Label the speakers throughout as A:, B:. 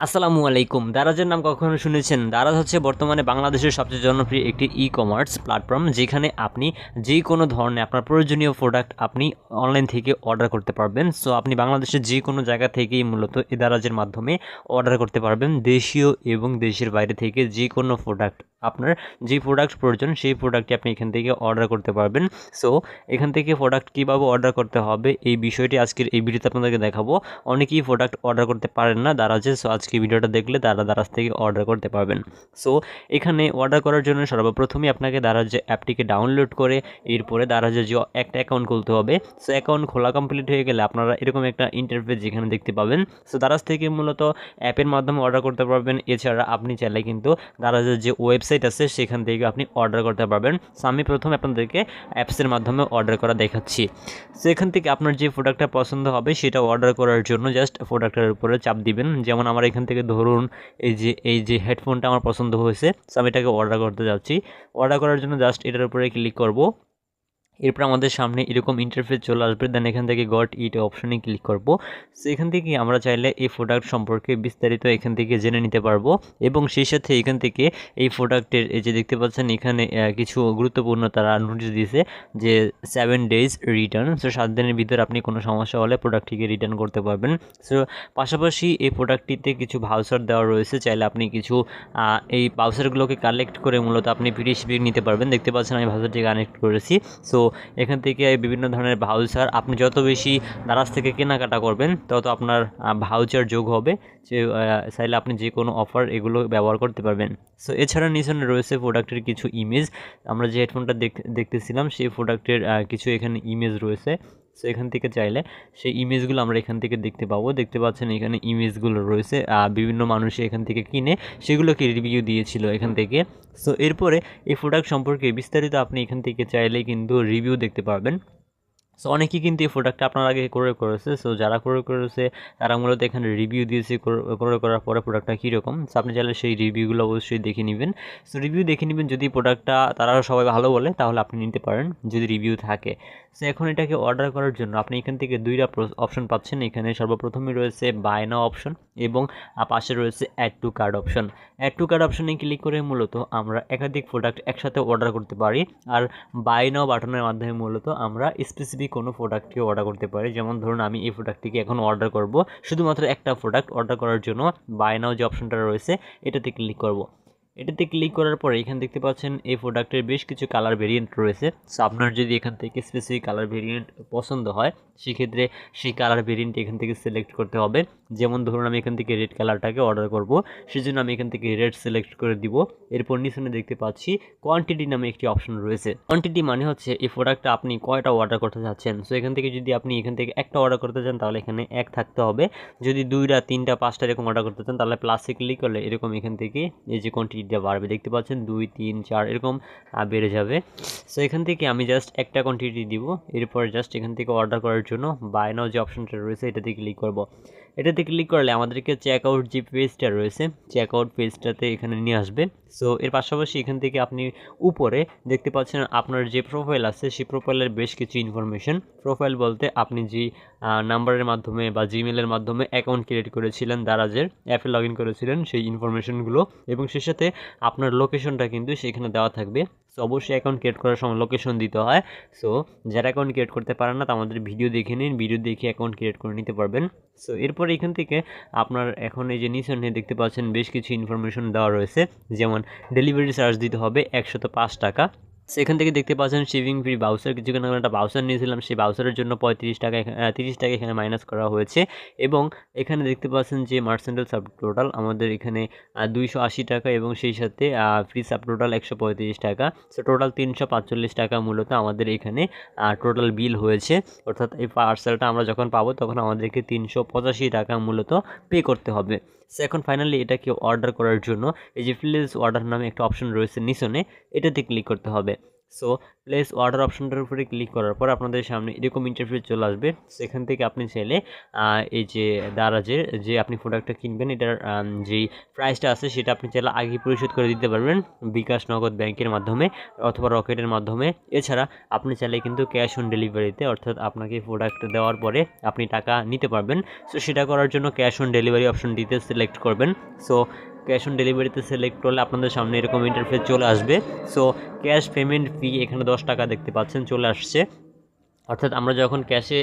A: আসসালামু আলাইকুম। দারাজের নাম কখনো শুনেছেন? দারাজ হচ্ছে বর্তমানে বাংলাদেশের সবচেয়ে জনপ্রিয় একটি ই কমার্স প্ল্যাটফর্ম যেখানে আপনি যে কোনো ধরনের আপনার প্রয়োজনীয় প্রোডাক্ট আপনি অনলাইন থেকে অর্ডার করতে পারবেন। সো আপনি বাংলাদেশের যে কোনো জায়গা থেকেই মূলত এ দারাজের মাধ্যমে অর্ডার করতে পারবেন। দেশীয় এবং দেশের বাইরে থেকে যে কোনো প্রোডাক্ট আপনার যে প্রোডাক্ট প্রয়োজন, সেই প্রোডাক্টটি আপনি এখান থেকে অর্ডার করতে পারবেন। সো এখান থেকে প্রোডাক্ট কীভাবে অর্ডার করতে হবে, এই বিষয়টি আজকের এই ভিডিওতে আপনাদেরকে দেখাবো। অনেকেই প্রোডাক্ট অর্ডার করতে পারেন না দারাজে। সো আজকে ভিডিওটা দেখলে তারা দারাজ থেকে অর্ডার করতে পারবেন। সো এখানে অর্ডার করার জন্য সর্বপ্রথমে আপনাকে দারাজ অ্যাপটিকে ডাউনলোড করে, এরপরে দারাজের যে একটা অ্যাকাউন্ট খুলতে হবে। সো অ্যাকাউন্ট খোলা কমপ্লিট হয়ে গেলে আপনারা এরকম একটা ইন্টারফেস যেখানে দেখতে পাবেন। সো দারাজ থেকে মূলত অ্যাপের মাধ্যমে অর্ডার করতে পারবেন। এছাড়া আপনি চাইলে কিন্তু দারাজের যে ওয়েবসাইট আছে, সেখান থেকে আপনি অর্ডার করতে পারবেন। সো আমি প্রথমে আপনাদেরকে অ্যাপসের মাধ্যমে অর্ডার করা দেখাচ্ছি। সো এখান থেকে আপনার যে প্রোডাক্টটা পছন্দ হবে, সেটা অর্ডার করার জন্য জাস্ট প্রোডাক্টের উপরে চাপ দিবেন। যেমন আমার এখান থেকে ধরুন এই যে এই যে হেডফোনটা আমার পছন্দ হয়েছে সো আমি এটাকে অর্ডার করতে যাচ্ছি। অর্ডার করার জন্য জাস্ট এটার উপরে ক্লিক করব। এরপর আমাদের সামনে এরকম ইন্টারফেস চলে আসবে দেন এখান থেকে গট ইট অপশনে ক্লিক করব। সো এখান থেকে আমরা চাইলে এই প্রোডাক্ট সম্পর্কে বিস্তারিত এখান থেকে জেনে নিতে পারব এবং সেই সাথে এখান থেকে এই প্রোডাক্টের এই যে দেখতে পাচ্ছেন, এখানে কিছু গুরুত্বপূর্ণ তারা নোটিশ দিয়েছে যে সেভেন ডেজ রিটার্ন সো সাত দিনের ভিতরে আপনি কোনো সমস্যা হলে প্রোডাক্টটিকে রিটার্ন করতে পারবেন। সো পাশাপাশি এই প্রোডাক্টটিতে কিছু ভাউচার দেওয়া রয়েছে। চাইলে আপনি কিছু এই ভাউচারগুলোকে কালেক্ট করে মূলত আপনি ফ্রি নিতে পারবেন। দেখতে পাচ্ছেন আমি ভাউচারটি কানেক্ট করেছি। সো এখান থেকে বিভিন্ন ধরনের ভাউচার আপনি যত বেশি দারাজ থেকে কেনাকাটা করবেন, তত আপনার ভাউচার যোগ হবে। যে চাইলে আপনি যে কোনো অফার এগুলো ব্যবহার করতে পারবেন। সো এছাড়া নিচনে রয়েছে প্রোডাক্টের কিছু ইমেজ আমরা যে হেডফোনটা দেখ- দেখতেছিলাম, সেই প্রোডাক্টের কিছু এখানে ইমেজ রয়েছে। সো এখান থেকে চাইলে সেই ইমেজগুলো আমরা এখান থেকে দেখতে পাবো। দেখতে পাচ্ছেন এখানে ইমেজগুলো রয়েছে। বিভিন্ন মানুষ এখান থেকে কিনে সেগুলোকে রিভিউ দিয়েছিল এখান থেকে। সো এরপরে এই প্রোডাক্ট সম্পর্কে বিস্তারিত আপনি এখান থেকে চাইলে কিন্তু রিভিউ দেখতে পারবেন। সো অনেকেই কিন্তু এই প্রোডাক্টটা আপনার আগে ক্রয় করেছে। সো যারা ক্রয় করেছে, তারা মূলত এখানে রিভিউ দিয়েছে ক্রয় করার পরে প্রোডাক্টটা কীরকম। সো আপনি চাইলে সেই রিভিউগুলো অবশ্যই দেখে নেবেন। সো রিভিউ দেখে নেবেন। যদি প্রোডাক্টটা তারা সবাই ভালো বলে, তাহলে আপনি নিতে পারেন, যদি রিভিউ থাকে। সো এখন এটাকে অর্ডার করার জন্য আপনি এখান থেকে দুইটা অপশন পাচ্ছেন। এখানে সর্বপ্রথমে রয়েছে বায়না অপশন এবং পাশে রয়েছে add to card option add to card অপশনে ক্লিক করে মূলত আমরা একাধিক প্রোডাক্ট একসাথে অর্ডার করতে পারি আর বাই নাও বাটনের মাধ্যমে মূলত আমরা স্পেসিফিক কোনো প্রোডাক্টকে অর্ডার করতে পারি। যেমন ধরুন আমি এই প্রোডাক্টটিকে এখন অর্ডার করব। শুধুমাত্র একটা প্রোডাক্ট অর্ডার করার জন্য বাই নাও যে অপশনটা রয়েছে, এটাতে ক্লিক করব। এটাতে ক্লিক করার পরে এখানে দেখতে পাচ্ছেন এই প্রোডাক্টের বেশ কিছু কালার ভেরিয়েন্ট রয়েছে। সো আপনার যদি এখান থেকে স্পেসিফিক কালার ভেরিয়েন্ট পছন্দ হয়, সেক্ষেত্রে সেই কালার ভেরিয়েন্ট এখান থেকে সিলেক্ট করতে হবে। যেমন ধরুন, আমি এখান থেকে রেড কালারটাকে অর্ডার করব, সেজন্য আমি এখান থেকে রেড সিলেক্ট করে দিব। এরপর নিচনে দেখতে পাচ্ছি কোয়ান্টিটি নামে একটি অপশন রয়েছে। কোয়ান্টিটি মানে হচ্ছে এই প্রোডাক্টটা আপনি কয়টা অর্ডার করতে চাচ্ছেন। সো এখান থেকে যদি আপনি এখান থেকে একটা অর্ডার করতে চান, তাহলে এখানে এক থাকতে হবে। যদি দুইটা, তিনটা, পাঁচটা এরকম অর্ডার করতে চান, তাহলে প্লাসে ক্লিক করলে এরকম এখান থেকে এই যে কোয়ান্টিটিটা বাড়বে, দেখতে পাচ্ছেন? দুই, তিন, চার, এরকম বেড়ে যাবে। সো এখান থেকে আমি জাস্ট একটা কোয়ান্টিটি দিব। এরপর জাস্ট এখান থেকে অর্ডার করার জন্য বাই নাও যে অপশনটা রয়েছে, এটাতে ক্লিক করব। এটাতে ক্লিক করলে আমাদেরকে চেক আউট যে পেজটা রয়েছে চেক আউট পেজটাতে এখানে নিয়ে আসবে। সো এর পাশাপাশি এখান থেকে আপনি উপরে দেখতে পাচ্ছেন আপনার যে প্রোফাইল আছে, সেই প্রোফাইলের বেশ কিছু ইনফরমেশন প্রোফাইল বলতে আপনি যে নাম্বারের মাধ্যমে বা জিমেলের মাধ্যমে অ্যাকাউন্ট ক্রিয়েট করেছিলেন, দারাজের অ্যাপে লগ করেছিলেন, সেই ইনফরমেশনগুলো এবং সেই সাথে আপনার লোকেশনটা কিন্তু সেখানে দেওয়া থাকবে। সো অবশ্যই অ্যাকাউন্ট ক্রিয়েট করার সময় লোকেশন দিতে হয়। সো যারা অ্যাকাউন্ট ক্রিয়েট করতে পারেন না, তা আমাদের ভিডিও দেখে নিন। ভিডিও দেখে অ্যাকাউন্ট ক্রিয়েট করে নিতে পারবেন। সো এরপর এখান থেকে আপনার এখন এই যে নিচনে দেখতে পাচ্ছেন, বেশ কিছু ইনফরমেশন দেওয়া রয়েছে। যেমন ডেলিভারি চার্জ দিতে হবে একশত পাঁচ টাকা। সেখান থেকে দেখতে পাচ্ছেন শিপিং ফ্রি বাউসার কিছুক্ষণ আগে একটা বাউসার নিয়েছিলাম, সেই বাউসারের জন্য পঁয়ত্রিশ টাকা তিরিশ টাকা এখানে মাইনাস করা হয়েছে। এবং এখানে দেখতে পাচ্ছেন যে মার্সেন্টাল সাব টোটাল আমাদের এখানে দুইশো আশি টাকা এবং সেই সাথে ফ্রি সাব টোটাল একশো পঁয়ত্রিশ টাকা। সো টোটাল তিনশো পাঁচচল্লিশ টাকা মূলত আমাদের এখানে টোটাল বিল হয়েছে। অর্থাৎ এই পার্সেলটা আমরা যখন পাবো তখন আমাদেরকে তিনশো পঁচাশি টাকা মূলত পে করতে হবে। সো এখন ফাইনালি এটাকে অর্ডার করার জন্য এই যে প্লেস অর্ডার নামে একটা অপশন রয়েছে নিচনে, এটাতে ক্লিক করতে হবে। সো প্লেস অর্ডার অপশনটার উপরে ক্লিক করার পর আপনাদের সামনে এরকম ইন্টারফেস চলে আসবে। সেখান থেকে আপনি চাইলে এই যে দারাজের যে আপনি প্রোডাক্টটা কিনবেন, এটার যেই প্রাইসটা আছে সেটা আপনি চাইলে আগে পরিশোধ করে দিতে পারবেন বিকাশ নগদ ব্যাংকের মাধ্যমে অথবা রকেটের মাধ্যমে। এছাড়া আপনি চাইলে কিন্তু ক্যাশ অন ডেলিভারিতে অর্থাৎ আপনাকে প্রোডাক্ট দেওয়ার পরে আপনি টাকা নিতে পারবেন। সো সেটা করার জন্য ক্যাশ অন ডেলিভারি অপশনটিতে সিলেক্ট করবেন। সো ক্যাশ অন ডেলিভারিতে সিলেক্ট করলে আপনাদের সামনে এরকম ইন্টারফেস চলে আসবে। সো ক্যাশ পেমেন্ট ফি এখানে দশ টাকা দেখতে পাচ্ছেন, চলে আসছে। অর্থাৎ আমরা যখন ক্যাশে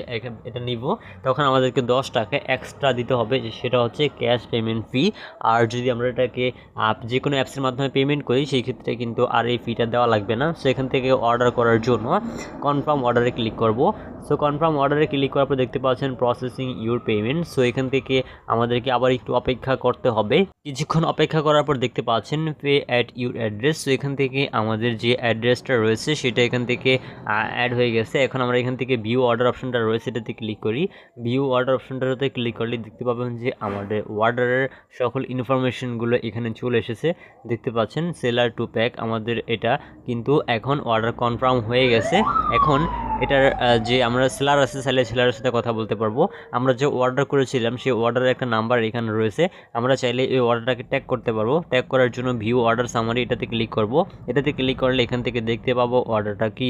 A: এটা নিব, তখন আমাদেরকে দশ টাকা এক্সট্রা দিতে হবে সেটা হচ্ছে ক্যাশ পেমেন্ট ফি আর যদি আমরা এটাকে যে কোনো অ্যাপসের মাধ্যমে পেমেন্ট করি, সেই ক্ষেত্রে কিন্তু আর এই ফিটা দেওয়া লাগবে না। সেখান থেকে অর্ডার করার জন্য কনফার্ম অর্ডারে ক্লিক করব। সো কনফার্ম অর্ডারে ক্লিক করার পর দেখতে পাচ্ছেন প্রসেসিং ইউর পেমেন্ট সো এখান থেকে আমাদেরকে আবার একটু অপেক্ষা করতে হবে। কিছুক্ষণ অপেক্ষা করার পর দেখতে পাচ্ছেন pay at your address so এখান থেকে আমাদের যে অ্যাড্রেসটা রয়েছে, সেটা এখান থেকে অ্যাড হয়ে গেছে। এখন আমরা এখান থেকে ভিউ অর্ডার অপশনটা রয়েছে এটাতে ক্লিক করি। ভিউ অর্ডার অপশনটাতে ক্লিক করলে দেখতে পাবেন যে আমাদের অর্ডারের সকল ইনফরমেশনগুলো এখানে চলে এসেছে। দেখতে পাচ্ছেন সেলার টু প্যাক আমাদের এটা কিন্তু এখন অর্ডার কনফার্ম হয়ে গেছে। এখন এটার যে আমরা সেলার আছে সেলে সেলারের সাথে কথা বলতে পারব। আমরা যে অর্ডার করেছিলাম, সেই অর্ডারের একটা নাম্বার এখানে রয়েছে। আমরা চাইলে এই অর্ডারটাকে ট্যাগ করতে পারব। ট্যাগ করার জন্য ভিউ অর্ডার সামারি এটাতে ক্লিক করব। এটাতে ক্লিক করলে এখান থেকে দেখতে পাবো অর্ডারটা কি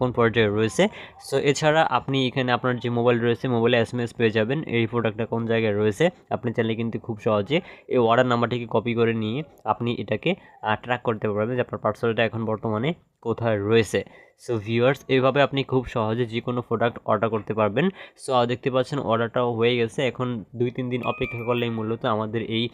A: কোন পর্যায়ে রয়েছে। সো এছাড়া আপনি এখানে আপনার যে মোবাইল রয়েছে মোবাইলে এস এম এস পেয়ে যাবেন। এই প্রোডাক্টটা কোন জায়গায় রয়েছে, আপনি চাইলে কিন্তু খুব সহজে এই অর্ডার নাম্বারটিকে কপি করে নিয়ে আপনি এটাকে ট্র্যাক করতে পারবেন যে আপনার পার্সেলটা এখন বর্তমানে কোথায় রয়েছে। সো ভিউয়ার্স এইভাবে আপনি খুব সহজে যে কোনো প্রোডাক্ট অর্ডার করতে পারবেন। সো দেখতে পাচ্ছেন অর্ডারটাও হয়ে গেছে। এখন দুই, তিন দিন অপেক্ষা করলেই মূলত আমাদের এই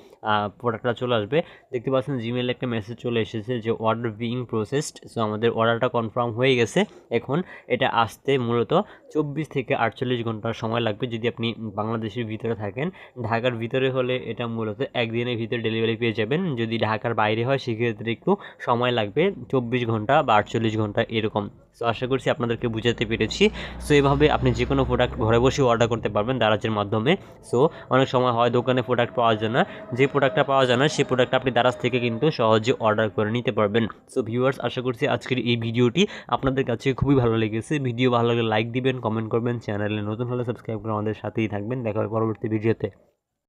A: প্রোডাক্টটা চলে আসবে। দেখতে পাচ্ছেন জিমেলে একটা মেসেজ চলে এসেছে যে অর্ডার বিং প্রসেসড সো আমাদের অর্ডারটা কনফার্ম হয়ে গেছে। এখন এটা আসতে মূলত চব্বিশ থেকে আটচল্লিশ ঘণ্টা সময় লাগবে যদি আপনি বাংলাদেশের ভিতরে থাকেন। ঢাকার ভিতরে হলে এটা মূলত একদিনের ভিতরে ডেলিভারি পেয়ে যাবেন। যদি ঢাকার বাইরে হয়, সেক্ষেত্রে একটু সময় লাগবে। চব্বিশ ঘণ্টা বা আটচল্লিশ ঘণ্টা এরকম। সো আশা করছি আপনাদেরকে বুঝাতে পেরেছি। সো এভাবে আপনি যে কোনো প্রোডাক্ট ঘরে বসে অর্ডার করতে পারবেন দারাজের মাধ্যমে। সো অনেক সময় হয় দোকানে প্রোডাক্ট পাওয়া যায় না। যে প্রোডাক্টটা পাওয়া যায় না সেই প্রোডাক্টটা আপনি দারাজ থেকে কিন্তু সহজে অর্ডার করে নিতে পারবেন। সো ভিউয়ার্স আশা করছি আজকের এই ভিডিওটি আপনাদের কাছে খুবই ভালো লেগেছে। ভিডিও ভালো লাগলে লাইক দিবেন কমেন্ট করবেন চ্যানেলে নতুন হলে সাবস্ক্রাইব করে আমাদের সাথেই থাকবেন। দেখা হবে পরবর্তী ভিডিওতে।